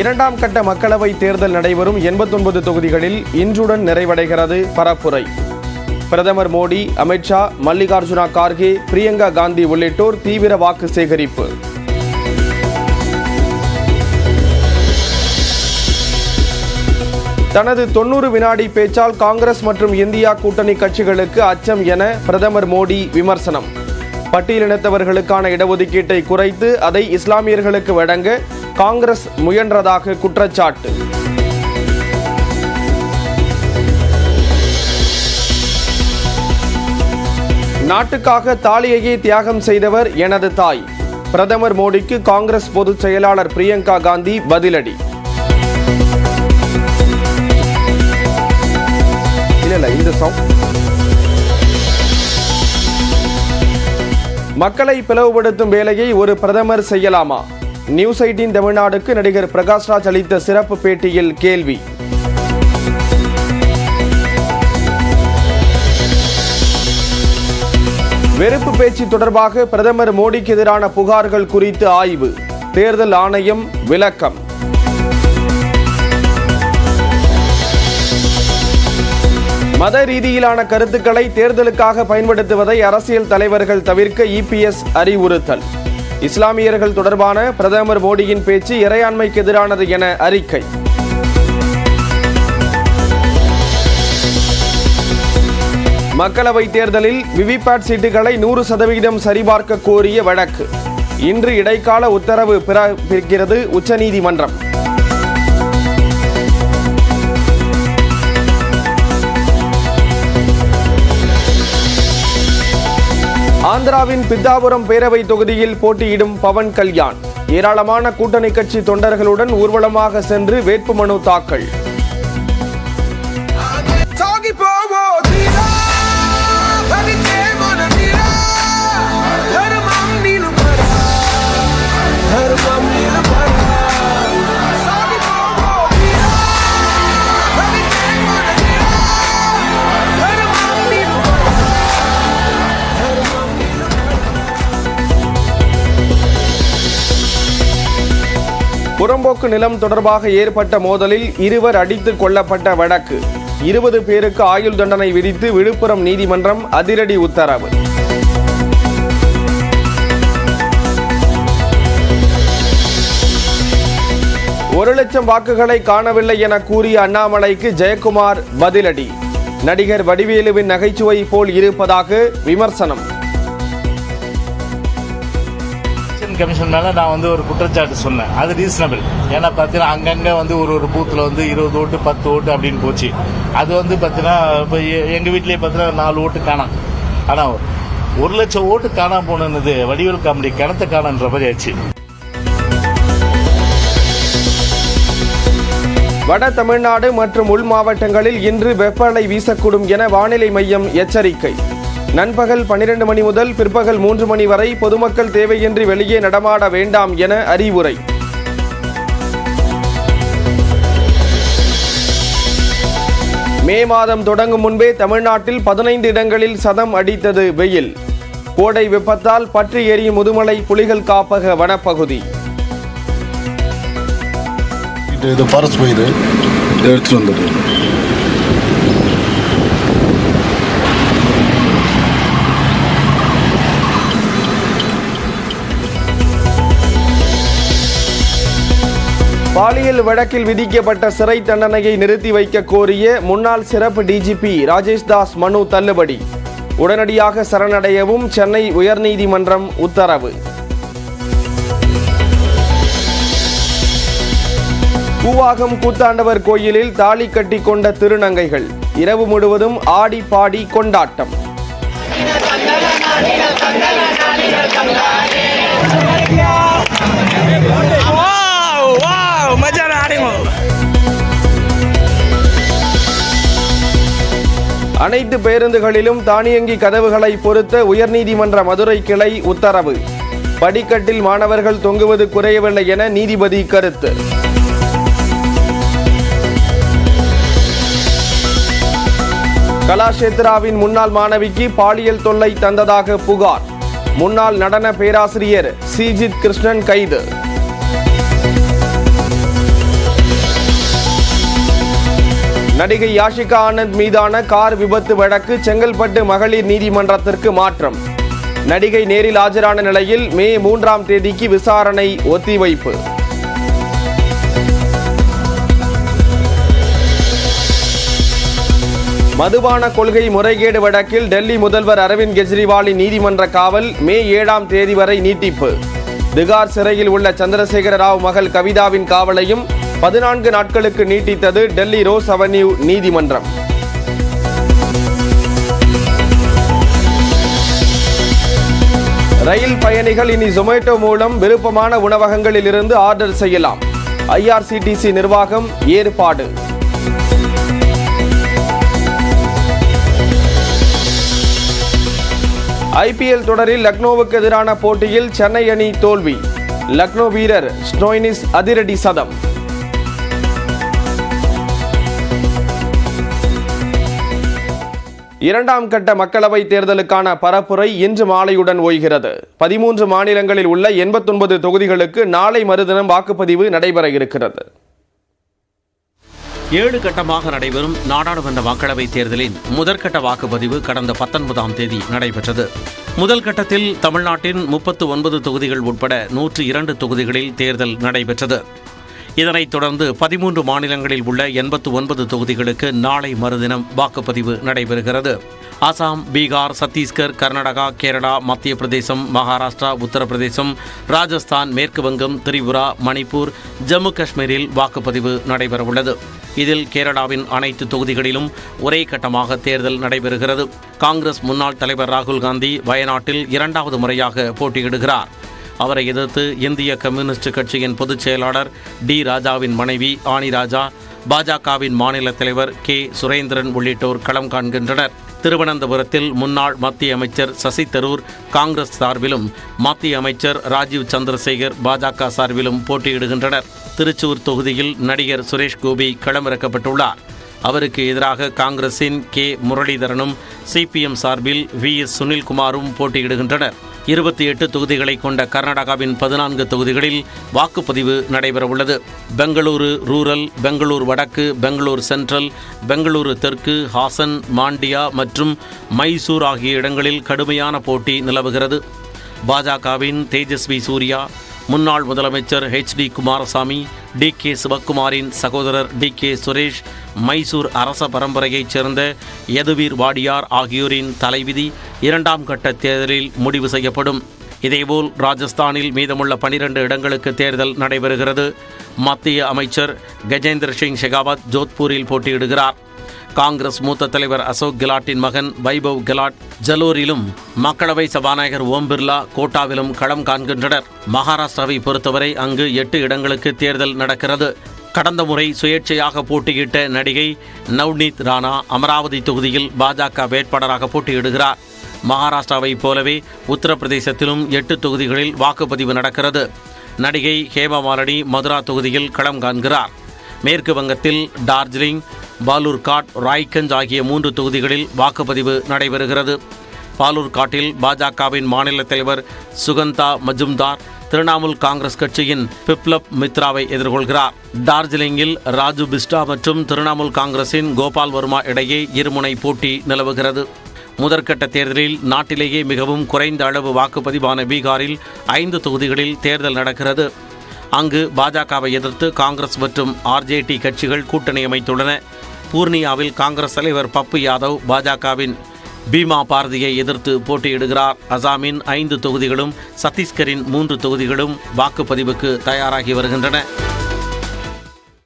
இரண்டாம் கட்ட மக்களவை தேர்தல் நடைபெறும் எண்பத்தொன்பது தொகுதிகளில் இன்றுடன் நிறைவடைகிறது பரப்புரை. பிரதமர் மோடி அமித்ஷா மல்லிகார்ஜுனா கார்கே பிரியங்கா காந்தி உள்ளிட்டோர் தீவிர வாக்கு சேகரிப்பு. தனது தொன்னூறு வினாடி பேச்சால் காங்கிரஸ் மற்றும் இந்தியா கூட்டணி கட்சிகளுக்கு அச்சம் என பிரதமர் மோடி விமர்சனம். பட்டியலினத்தவர்களுக்கான இடஒதுக்கீட்டை குறைத்து அதை இஸ்லாமியர்களுக்கு வழங்க காங்கிரஸ் முயன்றதாக குற்றச்சாட்டு. நாட்டுக்காக தாலியையே தியாகம் செய்தவர் எனது தாய். பிரதமர் மோடிக்கு காங்கிரஸ் பொதுச் செயலாளர் பிரியங்கா காந்தி பதிலடி. இந்த சாங் மக்களை பிளவுபடுத்தும் வேலையை ஒரு பிரதமர் செய்யலாமா? நியூஸ் எயிட்டின் தமிழ்நாடுக்கு நடிகர் பிரகாஷ்ராஜ் அளித்த சிறப்பு பேட்டியில் கேள்வி. வெறுப்பு பேச்சு தொடர்பாக பிரதமர் மோடிக்கு எதிரான புகார்கள் குறித்து ஆய்வு. தேர்தல் ஆணையம் விளக்கம். மத ரீதியிலான கருத்துக்களை தேர்தலுக்காக பயன்படுத்துவதை அரசியல் தலைவர்கள் தவிர்க்க இபிஎஸ் அறிவுறுத்தல். இஸ்லாமியர்கள் தொடர்பான பிரதமர் மோடியின் பேச்சு இறையாண்மைக்கு எதிரானது என அறிக்கை. மக்களவை தேர்தலில் விவிபேட் சீட்டுகளை நூறு சதவிகிதம் சரிபார்க்க கோரிய வழக்கு. இன்று இடைக்கால உத்தரவு பிறப்பிக்கிறது உச்சநீதிமன்றம். ஆந்திராவின் பித்தாபுரம் பேரவை தொகுதியில் போட்டியிடும் பவன் கல்யாண். ஏராளமான கூட்டணி கட்சி தொண்டர்களுடன் ஊர்வலமாக சென்று வேட்புமனு தாக்கல். புறம்போக்கு நிலம் தொடர்பாக ஏற்பட்ட மோதலில் இருவர் அடித்துக் கொல்லப்பட்ட வழக்கு. இருபது பேருக்கு ஆயுள் தண்டனை விதித்து விழுப்புரம் நீதிமன்றம் அதிரடி உத்தரவு. ஒரு லட்சம் வாக்குகளை காணவில்லை என கூறிய அண்ணாமலைக்கு ஜெயக்குமார் பதிலடி. நடிகர் வடிவேலுவின் நகைச்சுவை போல் இருப்பதாக விமர்சனம். கமிஷன் மேலே நான் வந்து ஒரு குற்றச்சாட்டு சொன்னேன். அது ரீசனபிள் ஏன்னா பார்த்தீங்கன்னா அங்கங்கே வந்து ஒரு ஒரு பூத்தில் வந்து இருபது ஓட்டு பத்து ஓட்டு அப்படின்னு போச்சு. அது வந்து பார்த்தீங்கன்னா இப்போ எங்கள் வீட்லேயே பார்த்தீங்கன்னா நாலு ஓட்டு காணாம். ஆனால் ஒரு லட்சம் ஓட்டு காணாம போனது வடிவேல் காமெடி கிணத்த காணன்ற மாதிரி ஆச்சு வட தமிழ்நாடு மற்றும் உள் மாவட்டங்களில் இன்று வெப்பநிலை வீசக்கூடும் என வானிலை மையம் எச்சரிக்கை. நண்பகல் பன்னிரண்டு மணி முதல் பிற்பகல் மூன்று மணி வரை பொதுமக்கள் தேவையின்றி வெளியே நடமாட வேண்டாம் என அறிவுரை. மே மாதம் தொடங்கும் முன்பே தமிழ்நாட்டில் பதினைந்து இடங்களில் சதம் அடித்தது வெயில். கோடை வெப்பத்தால் பற்றி எரியும் முதுமலை புலிகள் காப்பக வனப்பகுதி. இது ஃபாரஸ்ட் பயிர் எடுத்துட்டு எடுத்துகிட்டு பாலியல் வழக்கில் விதிக்கப்பட்ட சிறை தண்டனையை நிறுத்தி வைக்க கோரிய முன்னாள் சிறப்பு டிஜிபி ராஜேஷ் தாஸ் மனு தள்ளுபடி. உடனடியாக சரணடையவும் சென்னை உயர்நீதிமன்றம் உத்தரவு. பூவாகம் கூத்தாண்டவர் கோயிலில் தாலி கட்டி கொண்ட திருநங்கைகள். இரவு முழுவதும் ஆடி பாடி கொண்டாட்டம். அனைத்து பேருந்துகளிலும் தானியங்கி கதவுகளை பொருத்த உயர்நீதிமன்ற மதுரை கிளை உத்தரவு. படிக்கட்டில் மாணவர்கள் தொங்குவது குறையவில்லை என நீதிபதி கருத்து. கலாஷேத்ராவின் முன்னாள் மாணவிக்கு பாலியல் தொல்லை தந்ததாக புகார். முன்னாள் நடன பேராசிரியர் சிஜித் கிருஷ்ணன் கைது. நடிகை யாஷிகா ஆனந்த் மீதான கார் விபத்து வழக்கு செங்கல்பட்டு மகளிர் நீதிமன்றத்திற்கு மாற்றம். நடிகை நேரில் ஆஜரான நிலையில் மே மூன்றாம் தேதிக்கு விசாரணை ஒத்திவைப்பு. மதுபான கொள்கை முறைகேடு வழக்கில் டெல்லி முதல்வர் அரவிந்த் கெஜ்ரிவாலின் நீதிமன்ற காவல் மே ஏழாம் தேதி வரை நீட்டிப்பு. திகார் சிறையில் உள்ள சந்திரசேகர ராவ் மகள் கவிதாவின் காவலையும் பதினான்கு நாட்களுக்கு நீட்டித்தது டெல்லி ரோஸ் அவென்யூ நீதிமன்றம். ரயில் பயணிகள் இனி ஜொமேட்டோ மூலம் விருப்பமான உணவகங்களில் இருந்து ஆர்டர் செய்யலாம். ஐஆர்சிடிசி நிர்வாகம் ஏற்பாடு. ஐபிஎல் தொடரில் லக்னோவுக்கு எதிரான போட்டியில் சென்னை அணி தோல்வி. லக்னோ வீரர் ஸ்னோயினிஸ் அதிரடி சதம். இரண்டாம் கட்ட மக்களவைத் தேர்தலுக்கான பரப்புரை இன்று மாலையுடன் ஓய்கிறது. பதிமூன்று மாநிலங்களில் உள்ள எண்பத்தொன்பது தொகுதிகளுக்கு நாளை மறுதினம் வாக்குப்பதிவு நடைபெற இருக்கிறது. ஏழு கட்டமாக நடைபெறும் நாடாளுமன்ற மக்களவைத் தேர்தலின் முதற்கட்ட வாக்குப்பதிவு கடந்த பத்தொன்பதாம் தேதி நடைபெற்றது. முதல் கட்டத்தில் தமிழ்நாட்டின் முப்பத்து ஒன்பது தொகுதிகள் உட்பட நூற்று இரண்டு தொகுதிகளில் தேர்தல் நடைபெற்றது. இதனைத் தொடர்ந்து பதிமூன்று மாநிலங்களில் உள்ள எண்பத்து ஒன்பது தொகுதிகளுக்கு நாளை மறுதினம் வாக்குப்பதிவு நடைபெறுகிறது. அசாம் பீகார் சத்தீஸ்கர் கர்நாடகா கேரளா மத்திய பிரதேசம் மகாராஷ்டிரா உத்தரப்பிரதேசம் ராஜஸ்தான் மேற்கு வங்கம் திரிபுரா மணிப்பூர் ஜம்மு காஷ்மீரில் வாக்குப்பதிவு நடைபெறவுள்ளது. இதில் கேரளாவின் அனைத்து தொகுதிகளிலும் ஒரே கட்டமாக தேர்தல் நடைபெறுகிறது. காங்கிரஸ் முன்னாள் தலைவர் ராகுல் காந்தி வயநாட்டில் இரண்டாவது முறையாக போட்டியிடுகிறார். அவரை எதிர்த்து இந்திய கம்யூனிஸ்ட் கட்சியின் பொதுச் செயலாளர் டி ராஜாவின் மனைவி ஆனி ராஜா பாஜகவின் மாநில தலைவர் கே சுரேந்திரன் உள்ளிட்டோர் களம் காண்கின்றனர். திருவனந்தபுரத்தில் முன்னாள் மத்திய அமைச்சர் சசி தரூர் காங்கிரஸ் சார்பிலும் மத்திய அமைச்சர் ராஜீவ் சந்திரசேகர் பாஜக சார்பிலும் போட்டியிடுகின்றனர். திருச்சூர் தொகுதியில் நடிகர் சுரேஷ் கோபி களமிறக்கப்பட்டுள்ளார் அவருக்கு எதிராக காங்கிரசின் கே முரளிதரனும் சிபிஎம் சார்பில் வி எஸ் சுனில்குமாரும் போட்டியிடுகின்றனர். இருபத்தி எட்டு தொகுதிகளை கொண்ட கர்நாடகாவின் பதினான்கு தொகுதிகளில் வாக்குப்பதிவு நடைபெறவுள்ளது. பெங்களூரு ரூரல் பெங்களூர் வடக்கு பெங்களூர் சென்ட்ரல் பெங்களூரு தெற்கு ஹாசன் மாண்டியா மற்றும் மைசூர் ஆகிய இடங்களில் கடுமையான போட்டி நிலவுகிறது. பாஜகவின் தேஜஸ்வி சூர்யா முன்னாள் முதலமைச்சர் H D Kumaraswamy D K சிவக்குமாரின் சகோதரர் டி கே சுரேஷ் மைசூர் அரச பரம்பரையைச் சேர்ந்த யதுவீர் வாடியார் ஆகியோரின் தலைவிதி இரண்டாம் கட்ட தேர்தலில் முடிவு செய்யப்படும். இதேபோல் ராஜஸ்தானில் மீதமுள்ள பனிரெண்டு இடங்களுக்கு தேர்தல் நடைபெறுகிறது. மத்திய அமைச்சர் கஜேந்திர சிங் ஷெகாவத் ஜோத்பூரில் போட்டியிடுகிறார். காங்கிரஸ் மூத்த தலைவர் அசோக் கெலாட்டின் மகன் வைபவ் கெலாட் ஜலோரிலும் மக்களவை சபாநாயகர் ஓம் பிர்லா கோட்டாவிலும் களம் காண்கின்றனர். மகாராஷ்டிராவை பொறுத்தவரை அங்கு எட்டு இடங்களுக்கு தேர்தல் நடக்கிறது. கடந்த முறை சுயேட்சையாக போட்டியிட்ட நடிகை நவ்னீத் ராணா அமராவதி தொகுதியில் பாஜக வேட்பாளராக போட்டியிடுகிறார். மகாராஷ்டிராவைப் போலவே உத்தரப்பிரதேசத்திலும் எட்டு தொகுதிகளில் வாக்குப்பதிவு நடக்கிறது. நடிகை ஹேமமாலினி மதுரா தொகுதியில் களம் காண்கிறார். மேற்கு வங்கத்தில் டார்ஜிலிங் பாலூர்காட் ராய்கஞ்ச் ஆகிய மூன்று தொகுதிகளில் வாக்குப்பதிவு நடைபெறுகிறது. பாலூர்காட்டில் பாஜகவின் மாநில தலைவர் சுகந்தா மஜும்தார் திரிணாமுல் காங்கிரஸ் கட்சியின் பிப்லப் மித்ராவை எதிர்கொள்கிறார். டார்ஜிலிங்கில் ராஜு பிஸ்டா மற்றும் திரிணாமுல் காங்கிரசின் கோபால் வர்மா இடையே இருமுனை போட்டி நிலவுகிறது. முதற்கட்ட தேர்தலில் நாட்டிலேயே மிகவும் குறைந்த அளவு வாக்குப்பதிவான பீகாரில் ஐந்து தொகுதிகளில் தேர்தல் நடக்கிறது. அங்கு பாஜகவை எதிர்த்து காங்கிரஸ் மற்றும் ஆர்ஜேடி கட்சிகள் கூட்டணி அமைத்துள்ளன. பூர்ணியாவில் காங்கிரஸ் தலைவர் பப்பு யாதவ் பாஜகவின் பீமா பாரதியை எதிர்த்து போட்டியிடுகிறார். அசாமின் ஐந்து தொகுதிகளும் சத்தீஸ்கரின் மூன்று தொகுதிகளும் வாக்குப்பதிவுக்கு தயாராகி வருகின்றன.